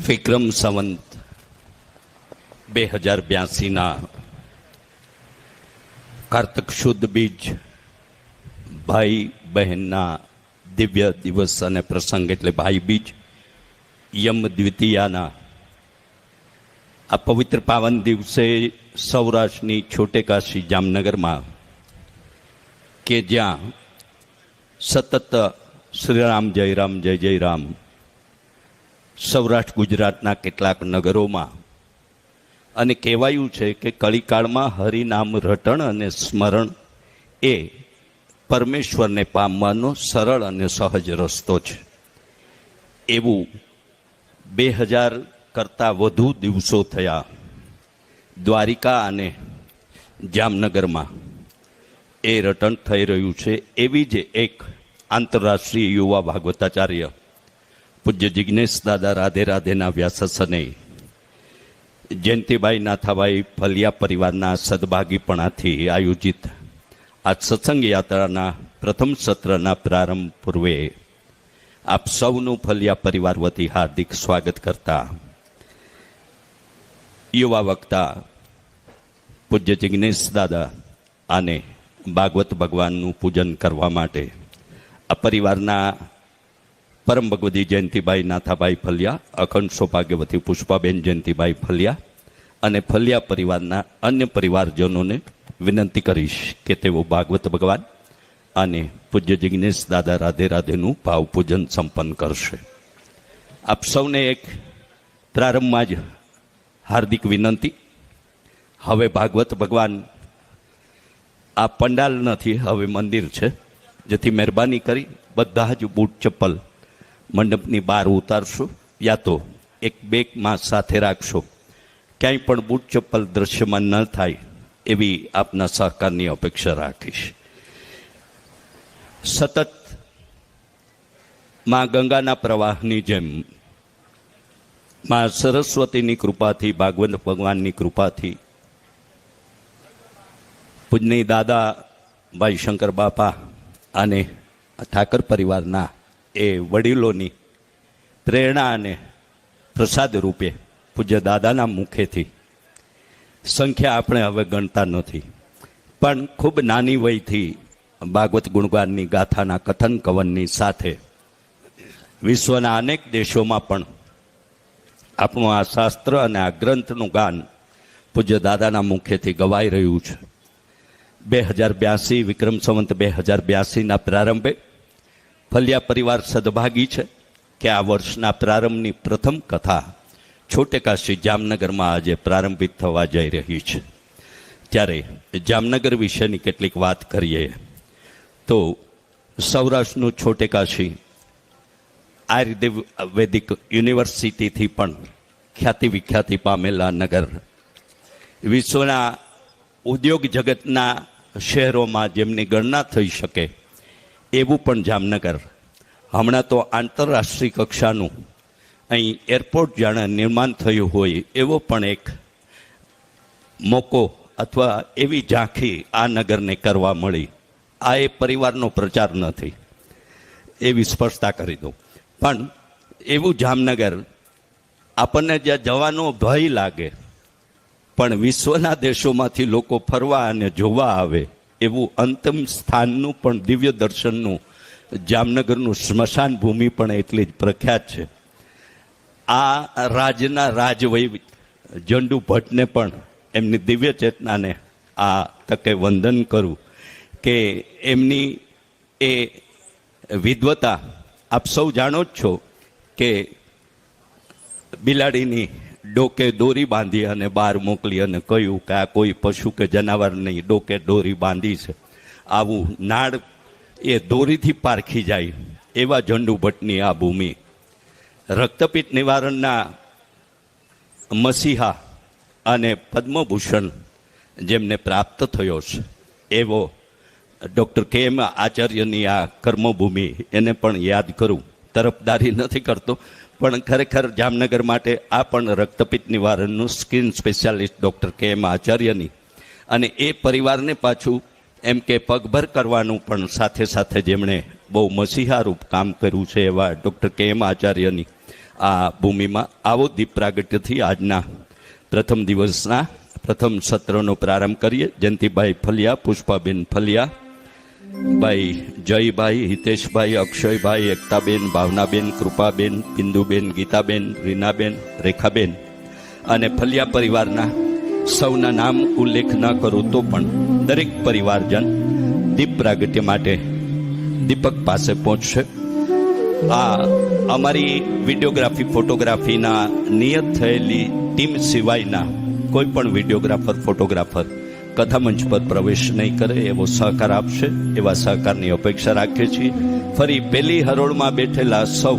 વિક્રમ સંવંત બે હજાર બ્યાસીના કાર્તક શુદ્ધ બીજ ભાઈ બહેનના દિવ્ય દિવસ અને પ્રસંગ એટલે ભાઈ બીજ યમ દ્વિતીયાના આ પવિત્ર પાવન દિવસે સૌરાષ્ટ્રની છોટેકાશી જામનગરમાં કે જ્યાં સતત શ્રીરામ જય રામ જય જય રામ સૌરાષ્ટ્ર, ગુજરાતના કેટલાક નગરોમાં. અને કહેવાયું છે કે કળીકાળમાં હરિનામ રટણ અને સ્મરણ એ પરમેશ્વરને પામવાનો સરળ અને સહજ રસ્તો છે. એવું બે હજાર કરતાં વધુ દિવસો થયા દ્વારિકા અને જામનગરમાં. એ રટણ થઈ રહ્યું છે એવી જ એક આંતરરાષ્ટ્રીય યુવા ભાગવતાચાર્ય પૂજ્ય જિજ્ઞેશ દાદા, રાધે રાધેના વ્યાસસને જયંતિભાઈ નાથાભાઈ ફલિયા પરિવારના સદભાગીપણાથી આયોજિત આ સત્સંગ યાત્રાના પ્રથમ સત્રના પ્રારંભ પૂર્વે આપ સૌનું ફલિયા પરિવાર વતી હાર્દિક સ્વાગત કરતા યુવા વક્તા, પૂજ્ય જિજ્ઞેશ દાદા અને ભાગવત ભગવાનનું પૂજન કરવા માટે આ પરિવારના પરમ ભગવતી જયંતિભાઈ નાથાભાઈ ફલિયા, અખંડ સૌભાગ્યવતી પુષ્પાબેન જયંતિભાઈ ફલિયા અને ફલિયા પરિવારના અન્ય પરિવારજનોને વિનંતી કરીશ કે તેઓ ભાગવત ભગવાન અને પૂજ્ય જિજ્ઞેશ દાદા રાધે રાધેનું ભાવપૂજન સંપન્ન કરશે. આપ સૌને એક પ્રારંભમાં જ હાર્દિક વિનંતી. હવે ભાગવત ભગવાન, આ પંડાલ નથી હવે મંદિર છે, જેથી મહેરબાની કરી બધા જ બૂટ ચપ્પલ મંડપની બહાર ઉતારશો યા તો એક બેગમાં સાથે રાખશો. ક્યાંય પણ બૂટ ચપ્પલ દ્રશ્યમાન ન થાય એવી આપના સહકારની અપેક્ષા રાખીશ. સતતમાં ગંગાના પ્રવાહની જેમ માં સરસ્વતીની કૃપાથી, ભાગવત ભગવાનની કૃપાથી, પૂજની દાદા, ભાઈ શંકર બાપા અને ઠાકર પરિવારના એ વડીલોની પ્રેરણા અને પ્રસાદ રૂપે પૂજ્ય દાદાના મુખેથી. સંખ્યા આપણે હવે ગણતા નથી. પણ ખૂબ નાની વયથી ભાગવત ગુણગાનની ગાથાના કથન કવનની સાથે વિશ્વના અનેક દેશોમાં પણ આપણું આ શાસ્ત્ર અને આ ગ્રંથનું ગાન પૂજ્ય દાદાના મુખેથી ગવાઈ રહ્યું છે. બે હજાર બ્યાસી વિક્રમ સંવંત બે હજાર બ્યાસીના પ્રારંભે ફલિયા પરિવાર સદભાગી છે કે આ વર્ષના પ્રારંભની પ્રથમ કથા છોટેકાશી જામનગરમાં આજે પ્રારંભિત થવા જઈ રહી છે. ત્યારે જામનગર વિશેની કેટલીક વાત કરીએ. તો સૌરાષ્ટ્રનું છોટેકાશી આયુર્વેદિક યુનિવર્સિટીથી પણ ખ્યાતિ વિખ્યાતિ પામેલા નગર. વિશ્વના ઉદ્યોગ જગતના શહેરોમાં જેમની ગણના થઈ શકે એવું પણ જામનગર. હમણાં તો આંતરરાષ્ટ્રીય કક્ષાનું અહીં એરપોર્ટ જાણે નિર્માણ થયું હોય એવો પણ એક મોકો અથવા એવી ઝાંખી આ નગરને કરવા મળી. આ એ પરિવારનો પ્રચાર નથી. એવી સ્પષ્ટતા કરી દઉં. પણ એવું જામનગર આપણને જ્યાં જવાનો ભય લાગે, પણ વિશ્વના દેશોમાંથી લોકો ફરવા અને જોવા આવે એવું અંતમ સ્થાનનું પણ દિવ્ય દર્શનનું જામનગરનું સ્મશાન ભૂમિ પણ એટલી જ પ્રખ્યાત છે. આ રાજના રાજવૈ જંડુ ભટ્ટને પણ એમની દિવ્ય ચેતનાને આ તકે વંદન કરું કે એમની એ વિદ્વતા આપ સૌ જાણો જ છો કે બિલાડીની ડોકે દોરી બાંધી અને બહાર મોકલી અને કહ્યું કે આ કોઈ પશુ કે જનાવર નહીં, ડોકે દોરી બાંધી છે. આવું નાળ એ દોરીથી પારખી જાય એવા ઝંડુ ભટ્ટની આ ભૂમિ. રક્તપિત્ત નિવારણના મસીહા અને પદ્મભૂષણ જેમને પ્રાપ્ત થયો છે, એવો ડૉક્ટર કે એમ આચાર્યની આ કર્મભૂમિ, એને પણ યાદ કરું. તરફદારી નથી કરતો. પણ ખરેખર જામનગર માટે આ પણ રક્તપિત્ત નિવારણનું skin specialist doctor K M આચાર્યની. અને એ પરિવારને પાછું એમ કે પગભર કરવાનું પણ સાથે સાથે જેમણે બહુ મસીહારૂપ કામ કર્યું છે એવા ડૉક્ટર કે એમ આચાર્યની આ ભૂમિમાં. આવો દીપ પ્રાગટ્યથી આજના પ્રથમ દિવસના પ્રથમ સત્રનો પ્રારંભ કરીએ. જયંતિભાઈ ફલિયા, પુષ્પાબેન ફલિયા ભાઈ જયભાઈ હિતેશભાઈ, અક્ષયભાઈ, એકતાબેન, ભાવનાબેન, કૃપાબેન બિંદુબેન ગીતાબેન, રીનાબેન, રેખાબેન અને ફલિયા પરિવારના સૌના નામ ઉલ્લેખ ન કરું તો પણ દરેક પરિવારજન દીપ પ્રાગટ્ય માટે દીપક પાસે પહોંચશે. આ અમારી વિડીયોગ્રાફી, ફોટોગ્રાફીના નિયત થયેલી ટીમ સિવાયના કોઈ પણ વિડીયોગ્રાફર, ફોટોગ્રાફર કથામંચ પર પ્રવેશ નહીં કરે, એવો સહકાર આપશે, એવા સહકારની અપેક્ષા રાખીએ છીએ. ફરી પહેલી હરોળમાં બેઠેલા સૌ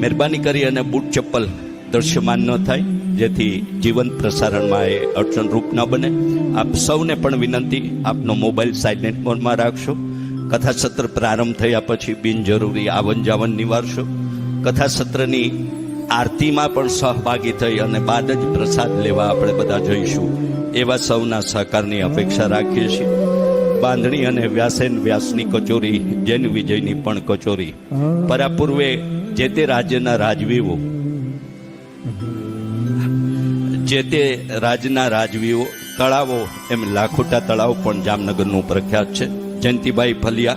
મહેરબાની કરી અને બૂટ ચપ્પલ દૃશ્યમાન ન થાય, જેથી જીવન પ્રસારણમાં એ અડચણરૂપ ન બને. આપ સૌને પણ વિનંતી, આપનો મોબાઈલ સાઇલેન્ટ મોડમાં રાખશો. કથા સત્ર પ્રારંભ થયા પછી બિનજરૂરી આવન જાવન નિવારશો. કથા સત્રની આરતીમાં પણ સહભાગી થઈ અને બાદ જ પ્રસાદ લેવા આપણે બધા જઈશું. એવા સૌના સહકારની અપેક્ષા રાખીએ છીએ. બાંધણી અને વ્યાસેન વ્યાસની કચોરી, જૈન વિજયની પણ કચોરી. પરાપૂર્વે જે તે રાજ્યના રાજવીઓ, જે તે રાજના રાજવીઓ, તળાવો, એમ લાખોટા તળાવ પણ જામનગરનું પ્રખ્યાત છે. જયંતિભાઈ ફલિયા,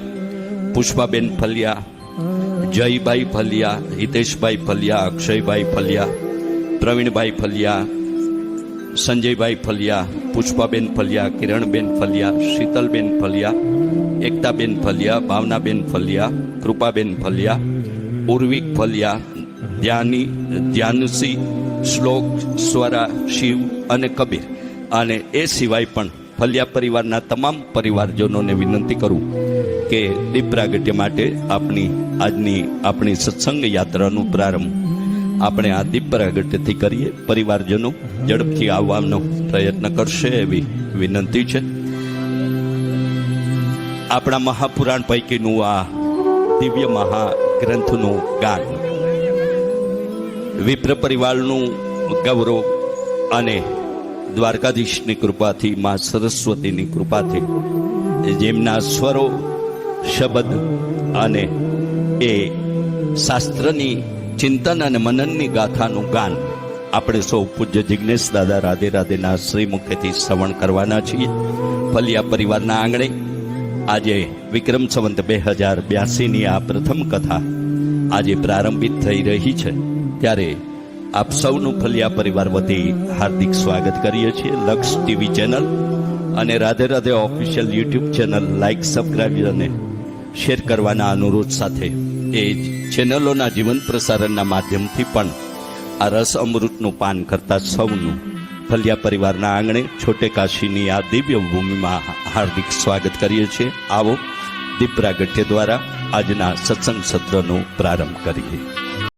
પુષ્પાબેન ફલિયા જયભાઈ ફલિયા, હિતેશભાઈ ફલિયા, અક્ષયભાઈ ફલિયા, પ્રવીણભાઈ ફલિયા સંજયભાઈ ફલિયા, પુષ્પાબેન ફલિયા, કિરણબેન ફલિયા, શીતલબેન ફલિયા, એકતાબેન ફલિયા, ભાવનાબેન ફલિયા, કૃપાબેન ફલિયા, ઉર્વિક ફલિયા, ધ્યાની, ધ્યાનસી, શ્લોક, સ્વરા, શિવ અને કબીર. અને એ સિવાય પણ ફલિયા પરિવારના તમામ પરિવારજનોને વિનંતી કરું કે દીપ માટે આપણી આજની આપણી સત્સંગ યાત્રાનો પ્રારંભ આપણે આ દીપ પ્રાગટ્યથી કરીએ. પરિવારજનો ઝડપથી આવવાનો પ્રયત્ન કરશે એવી વિનંતી છે. આપણા મહાપુરાણ પૈકીનું આ દિવ્ય મહાગ્રંથનું ગાન વિપ્ર પરિવારનું ગૌરવ અને દ્વારકાધીશની કૃપાથી, મા સરસ્વતીની કૃપાથી, જેમના સ્વરો, શબ્દ અને એ શાસ્ત્રની ચિંતન અને મનનની ગાથાનું ગાન આપણે સૌ પૂજ્ય જિજ્ઞેશ દાદા રાધે રાધેના શ્રીમુખેથી શ્રવણ કરવાના છીએ. ફલિયા પરિવારના આંગણે આજે વિક્રમ સંવંત બે હજાર બ્યાસીની આ પ્રથમ કથા આજે પ્રારંભિત થઈ રહી છે. ત્યારે આપ સૌનું ફલિયા પરિવાર વતી હાર્દિક સ્વાગત કરીએ છીએ. લક્ષ ટીવી ચેનલ અને Radhe Radhe official YouTube channel like subscribe અને શેર કરવાના અનુરોધ સાથે એ ચેનલોના જીવન પ્રસારણના માધ્યમથી પણ આ રસ અમૃતનું પાન કરતા સૌનું ફલિયા પરિવારના આંગણે છોટે કાશીની આ દિવ્ય ભૂમિમાં હાર્દિક સ્વાગત કરીએ છીએ. આવો દીપ પ્રાગટ્ય દ્વારા આજના સત્સંગ સત્રનો પ્રારંભ કરીએ.